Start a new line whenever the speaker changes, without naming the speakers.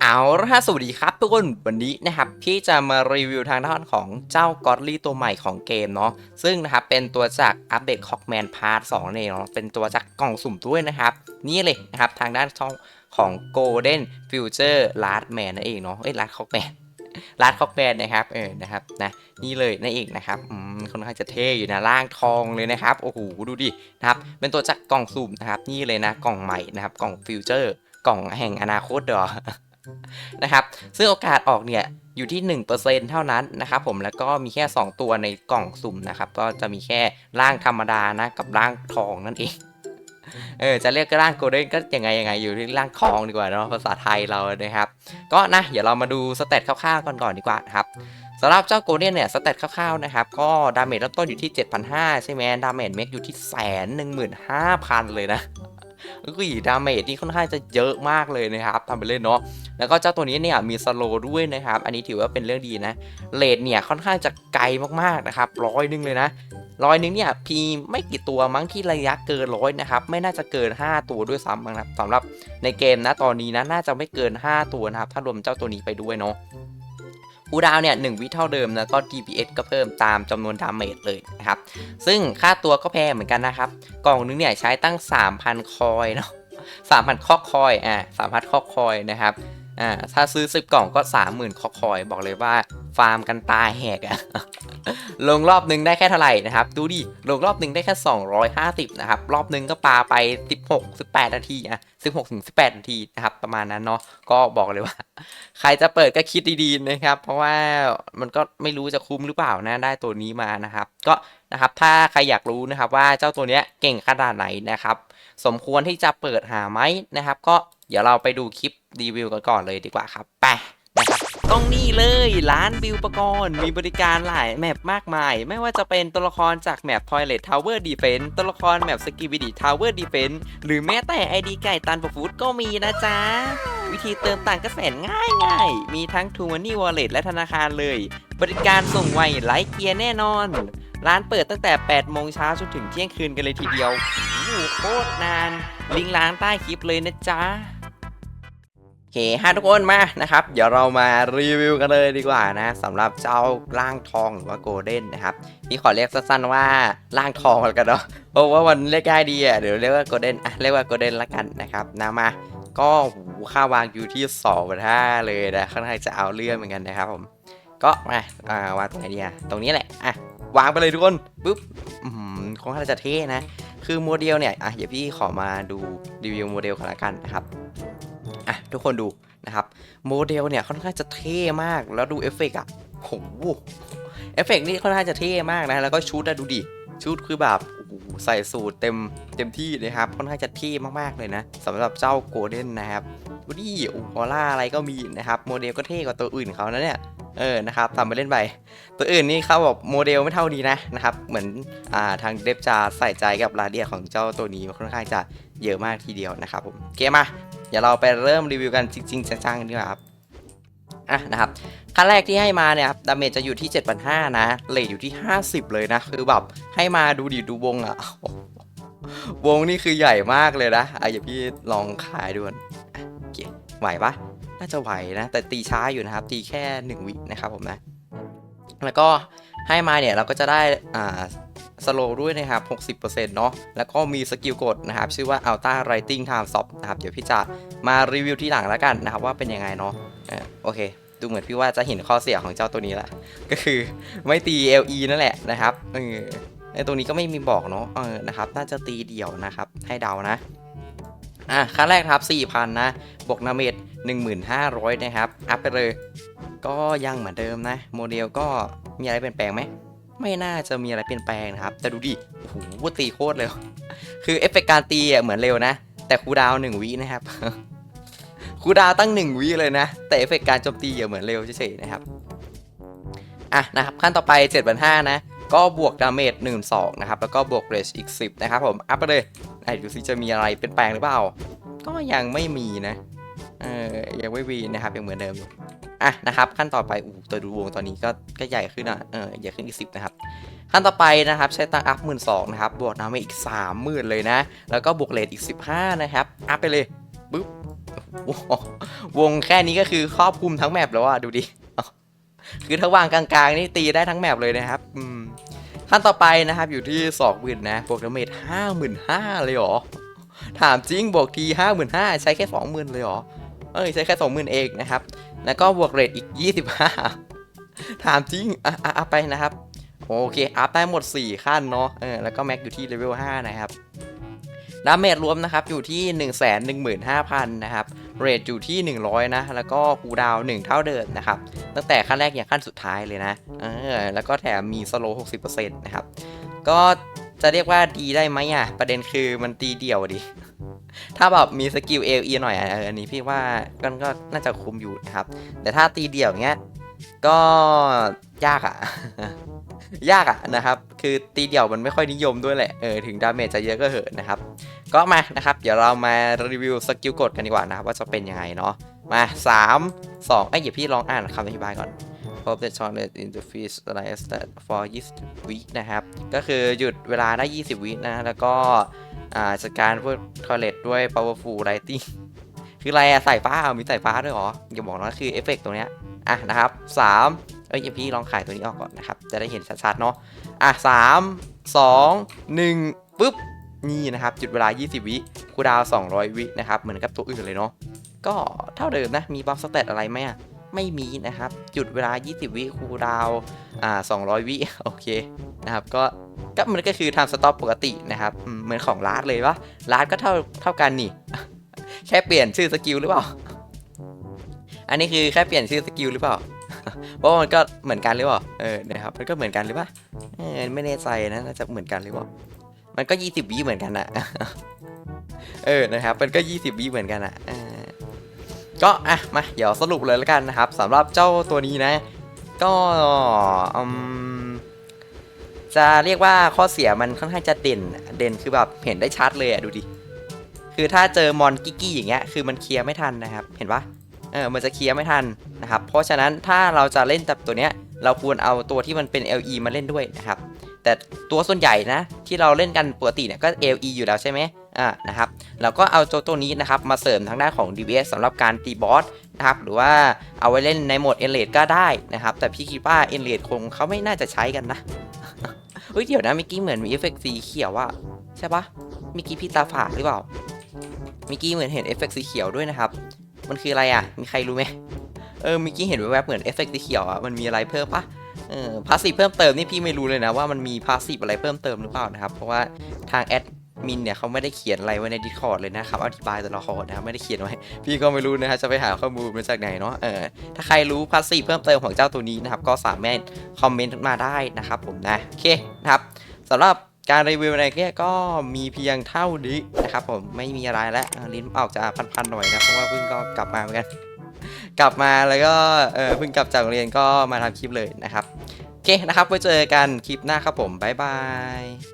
เอาละฮะสวัสดีครับทุกคนวันนี้นะครับพี่จะมารีวิวทางด้านของเจ้า g o d l y ตัวใหม่ของเกมเนาะซึ่งนะครับเป็นตัวจากอัปเดต Cockman Part 2เนี่ยเนาะเป็นตัวจากกล่องสุ่มด้วยนะครับ นี่เลยนะครับทางด้านช่องของ Golden Future Last Man นั่นเองเนาะเอ้ย Last Cockman Last Cockman นะครับ เออ นะครับ นะ นี่เลยนั่นเองนะครับ อืม ค่อนข้างจะเท่อยู่นะล่างทองเลยนะครับ โอ้โห ดูดิ นะครับ เป็นตัวจากกล่องสุ่มนะครับ นี่เลยนะ กล่องใหม่นะครับ กล่อง Future กล่องแห่งอนาคตดอนะครับซึ่งโอกาสออกเนี่ยอยู่ที่ 1%เท่านั้นนะครับผมแล้วก็มีแค่ 2 ตัวในกล่องสุ่มนะครับ ก็จะมีแค่ร่างธรรมดานะกับร่างทองนั่นเองเออจะเรียกร่างโกลเด้นก็ยังไงยังไงอยู่ที่ร่างทองดีกว่าเนาะภาษาไทยเรานะครับ ก็นะเดี๋ยวเรามาดูสเตตคร่าวๆก่อนก่อนดีกว่านะครับสำหรับเจ้าโกลเด้นเนี่ยสเตตคร่าวๆนะครับก็ดาเมจเริ่มต้นอยู่ที่ 7,500 ใช่ไหมดาเมจเมกอยู่ที่แสนหนึ่งหมื่นห้าพันเลยนะ อุ้ยดาเมจนี่ค่อนข้างจะเยอะมากเลยนะครับทำไปเล่นเนาะแล้วก็เจ้าตัวนี้เนี่ยมีสโลด้วยนะครับ อันนี้ถือว่าเป็นเรื่องดีนะเลดเนี่ยค่อนข้างจะไกลมากๆนะครับร้อยนึงเลยนะร้อยนึงเนี่ยพีไม่กี่ตัวมั้งที่ระยะเกินร้อยนะครับ ไม่น่าจะเกิน 5 ตัวด้วยซ้ำนะครับสำหรับในเกมนะตอนนี้นะน่าจะไม่เกิน 5 ตัวนะครับ ถ้ารวมเจ้าตัวนี้ไปด้วยเนาะ คูดาวเนี่ยหวิเท่าเดิมนะก็ DPS ก็เพิ่มตามจำนวนดาเมจเลยนะครับ ซึ่งค่าตัวก็แพงเหมือนกันนะครับ กล่องนึงเนี่ยใช้ตั้ง 3,000 คอยเนาะ3,000 คอกคอยอ่า3,000 คอกคอยนะครับอ่าถ้าซื้อ 10 กล่องก็ 30,000 คอกคอย บอกเลยว่า ฟาร์มกันตาแหกอะลงรอบนึงได้แค่เท่าไหร่นะครับ ดูดิ ลงรอบนึงได้แค่ 250 นะครับ รอบนึงก็ปาไป 16 18 นาทีอะ16ถึง18 นาทีนะครับ ประมาณนั้นเนาะ ก็บอกเลยว่า ใครจะเปิดก็คิดดีๆนะครับ เพราะว่ามันก็ไม่รู้จะคุ้มหรือเปล่านะ ได้ตัวนี้มานะครับ ก็นะครับ ถ้าใครอยากรู้นะครับว่าเจ้าตัวเนี้ยเก่งขนาดไหนนะครับ สมควรที่จะเปิดหาไหมนะครับ ก็เดี๋ยวเราไปดูคลิปรีวิวกันก่อนเลยดีกว่าครับ ไป ต้องนี่เลยร้านบิวปกรณ์มีบริการหลายแมปมากมาย ไม่ว่าจะเป็นตัวละครจากแมป Toilet Tower Defense ตัวละครแมป Skibidi Tower Defense หรือแม้แต่ ID ไก่ตันปะฟูดก็มีนะจ๊ะ วิธีเติมต่างก็แสนง่ายง่ายมีทั้ง t ู Money Wallet และธนาคารเลย บริการส่งไวไร้เกียร์แน่นอน ร้านเปิดตั้งแต่ 8 โมงเช้าจนถึงเที่ยงคืนกันเลยทีเดียวโคตรนาน ลิงก์ร้านใต้คลิปเลยนะจ๊ะ เคฮะทุกคนมานะครับ เดี๋ยวเรามารีวิวกันเลยดีกว่านะสำหรับเจ้าร่างทองหรือว่าโกลเด้นนะครับพี่ขอเรียกสั้นๆว่าร่างทองแล้วกันเนาะเพราะว่ามันเรียกง่ายดีอะเดี๋ยวเรียกว่าโกลเด้นอะเรียกว่าโกลเด้นละกันนะครับนะมาก็หูค่าวางอยู่ที่2องพันห้าเลยนะค่อนข้างจะเอาเรื่องเหมือนกันนะครับผม ก็มาอ่าวางตรงไหนดีอะตรงนี้แหละอะวางไปเลยทุกคนปุ๊บอืมค่อนข้างจะเท่นะคือโมเดลเนี่ยอะเดี๋ยวพี่ขอมาดูรีวิวโมเดลกันละกันนะครับ ทุกคนดูนะครับโมเดลเนี่ยค่อนข้างจะเท่มากแล้วดูเอฟเฟกต์อะโหเอฟเฟกต์นี่ค่อนข้างจะเท่มากนะแล้วก็ชุดอะดูดิชุดคือแบบใส่สูตรเต็มเต็มที่นะครับค่อนข้างจะเท่มากๆเลยนะสำหรับเจ้าโกลเด้นนะครับดูดิโอ้ออร่าอะไรก็มีนะครับโมเดลก็เท่กว่าตัวอื่นเขานะเนี่ยเออนะครับทำไปเล่นไปตัวอื่นนี่เขาบอกโมเดลไม่เท่านี้นะนะครับเหมือนอ่าทางเดฟจะใส่ใจกับรายละเอียดของเจ้าตัวนี้ค่อนข้างจะเยอะมากทีเดียวนะครับผมโอเคมา เดี๋ยวเราไปเริ่มรีวิวกันจริง ๆ จังๆนดีกว่าครับอะนะครับขั้นแรกที่ให้มาเนี่ยครับดาเมจจะอยู่ที่ 7,500 นะเลทอยู่ที่ 50 เลยนะ คือแบบให้มาดูดิดูวงอะวงนี่คือใหญ่มากเลยนะอะอย่าพี่ลองขายดูก่อนอะโอเคไหวปะน่าจะไหวนะ แต่ตีช้าอยู่นะครับ ตีแค่ 1 วินะครับผมนะ แล้วก็ให้มาเนี่ยเราก็จะได้อ่า สโลด้วยนะครับ 60%เนาะแล้วก็มีสกิลกดนะครับ ชื่อว่า Alta Writing Time Stop นะครับ เดี๋ยวพี่จะมารีวิวที่หลังแล้วกันนะครับ ว่าเป็นยังไงเนาะอ่าโอเค ดูเหมือนพี่ว่าจะเห็นข้อเสียของเจ้าตัวนี้ละ ก็คือไม่ตี LE นั่นแหละนะครับเออในตรงนี้ก็ไม่มีบอกเนาะเออนะครับ น่าจะตีเดี่ยวนะครับ ให้เดานะอะขั้นแรกครับ 4,000 นะ บวกนาเมจ1,500 นะครับ อัพไปเลย ก็ยังเหมือนเดิมนะ โมเดลก็มีอะไรเปลี่ยนแปลงไหม ไม่น่าจะมีอะไรเปลี่ยนแปลงนะครับ แต่ดูดิโอ้โหตีโคตรเร็ว คือเอฟเฟกต์การตีอะเหมือนเร็วนะ แต่คูดาวหนึ่งวินะครับคูดาวตั้งหนึ่งวิเลยนะ แต่เอฟเฟกต์การโจมตีอะเหมือนเร็วเฉยๆนะครับอะนะครับขั้นต่อไป7 5 0 0นะก็บวกดาเมจ1 2นะครับ แล้วก็บวกเรสอีก 10 นะครับผม อัพไปเลยไหนดูซิจะมีอะไรเปลี่ยนแปลงหรือเปล่า ก็ยังไม่มีนะ เออยังไม่มีนะครับ ยังเหมือนเดิมอยู่ อะนะครับขั้นต่อไปอู้ตัวดูวงตอนนี้ก็ก็ใหญ่ขึ้นอะเออใหญ่ขึ้นอีก10นะครับขั้นต่อไปนะครับใช้ตังอัพหมื่นสองนะครับบวกดาเมจอีก30,000เลยนะ แล้วก็บวกเลทอีก15นะครับอัพไปเลยปึ๊บวงแค่นี้ก็คือครอบคลุมทั้งแมปแล้วอะดูดิคือถ้าวางกลางๆนี่ตีได้ทั้งแมปเลยนะครับอืมขั้นต่อไปนะครับอยู่ที่สองหมื่นนะบวกดาเมจห้าหมื่นห้าเลยเหรอถามจริงบวกทีห้าหมื่นห้าใช้แค่สองหมื่นเลยเหรอเอ้ยใช้แค่สองหมื่นเองนะครับ แล้วก็บวกเรทอีกยี่สิบห้าถามจริง อะอะอัพไปนะครับ โอเค อัพได้หมด 4 ขั้นเนาะ เออ แล้วก็แม็กอยู่ที่เลเวล 5 นะครับ ดาเมจรวมนะครับ อยู่ที่ 1 1 5 0 0 0 นะครับ เรทอยู่ที่ 100 นะ แล้วก็คูดาวน์1เท่าเดิมนะครับ ตั้งแต่ขั้นแรกอย่างขั้นสุดท้ายเลยนะ เออ แล้วก็แถมมีสโล60%นะครับ ก็จะเรียกว่าดีได้ไหมอะ ประเด็นคือมันตีเดี่ยวดิ ถ้าแบบมีสกิลเอลีหน่อยอันนี้พี่ว่าก็ก็น่าจะคุมอยู่นะครับ แต่ถ้าตีเดี่ยวงเงี้ยก็ยากอะยากอะนะครับ คือตีเดี่ยวมันไม่ค่อยนิยมด้วยแหละ เออถึงดาเมจจะเยอะก็เหอะนะครับ ก็มานะครับ เดี๋ยวเรามารีวิวสกิลกดกันดีกว่านะครับว่าจะเป็นยังไงเนาะ มา 3 2ไอ้เดี๋ยวพี่ลองอ่านคำอธิบายก่อน Pop the toilet in the fish like that for 20 week นะครับ ก็คือหยุดเวลาได้ 20 วินะ แล้วก็อ่าจัดการพวก toilet ด้วย powerful lighting คืออะไรอะใสายฟ้าเอามีใสายฟ้าด้วยเหรอ อย่าบอกนะคือเอฟเฟกต์ตรงเนี้ย อะนะครับ 3 เอ้ยพี่ลองขายตัวนี้ออกก่อนนะครับ จะได้เห็นชัดๆเนาะ อะ 3 2 1ปุ๊บ นี่นะครับ จุดเวลา 20 วิคูดาว 200 วินะครับ เหมือนกับตัวอื่นเลยเนาะ ก็เท่าเดิมนะ มีบัฟสเตตอะไรไหมอะ ไม่มีนะครับ จุดเวลา 20 วิคูลดาวอ่า200 วิโอเคนะครับก็ก็มันก็คือทำสต็อปปกตินะครับเหมือนของลาร์ดเลยวะลาร์ดก็เท่าเท่ากันนี่ แค่เปลี่ยนชื่อสกิลหรือเปล่า อันนี้คือแค่เปลี่ยนชื่อสกิลหรือเปล่าเพราะมันก็เหมือนกันหรือเปล่าเออนะครับมันก็เหมือนกันหรือเปล่าเออไม่แน่ใจนะน่าจะเหมือนกันหรือเปล่ามันก็ยี่สิบวิเหมือนกันอะเออนะครับ มันก็ยี่สิบวิเหมือนกันอะเก็อะมาเดี๋ยวสรุปเลยแล้วกันนะครับสำหรับเจ้าตัวนี้นะ ก็จะเรียกว่าข้อเสียมันค่อนข้างจะเด่นเด่นคือแบบเห็นได้ชัดเลยอะดูดิคือถ้าเจอมอนกิกกี้อย่างเงี้ยคือมันเคลียร์ไม่ทันนะครับ เห็นปะเออมันจะเคลียร์ไม่ทันนะครับ เพราะฉะนั้นถ้าเราจะเล่นจับตัวเนี้ย เราควรเอาตัวที่มันเป็น LE มาเล่นด้วยนะครับ แต่ตัวส่วนใหญ่นะ ที่เราเล่นกันปกติเนี่ยก็ LE อยู่แล้วใช่ไหม อ่านะครับเราก็เอาตัวตัวนี้นะครับมาเสริมทางด้านของ DPS สำหรับการตีบอสนะครับหรือว่าเอาไว้เล่นในโหมด e n r a g e ก็ได้นะครับ แต่พี่คิดว่า e n r a g e คงเขาไม่น่าจะใช้กันนะเฮ้ยเดี๋ยวนะเมื่อกี้เหมือนมีเอฟเฟกต์สีเขียวอะใช่ปะเมื่อกี้พี่ตาฝาดหรือเปล่าเมื่อกี้เหมือนเห็นเอฟเฟกต์สีเขียวด้วยนะครับ มันคืออะไรอะมีใครรู้ไหมเออเมื่อกี้เห็นแวบๆเหมือนเอฟเฟกต์สีเขียวอะมันมีอะไรเพิ่มปะเออพาสซีฟเพิ่มเติมนี่พี่ไม่รู้เลยนะว่ามันมีพาสซีฟอะไรเพิ่มเติมหรือเปล่านะครับ เพราะว่าทางแอด มินเนี่ยเขาไม่ได้เขียนอะไรไว้ใน Discord เลยนะครับอธิบายตัวละครนะครับไม่ได้เขียนไว้ พี่ก็ไม่รู้นะฮะจะไปหาข้อมูลมาจากไหนเนาะเออถ้าใครรู้พาสซีเพิ่มเติมของเจ้าตัวนี้นะครับก็สามารถคอมเมนต์มาได้นะครับผมนะโอเคนะครับสำหรับการรีวิวในเนี่ยก็มีเพียงเท่านี้นะครับผมไม่มีอะไรแล้วลิ้นออกจะพันๆหน่อยนะเพราะว่าเพิ่งก็กลับมาเหมือนกันกลับมาแล้วก็เออเพิ่งกลับจากโรงเรียนก็มาทำคลิปเลยนะครับโอเคนะครับไว้เจอกันคลิปหน้าครับผมบ๊ายบาย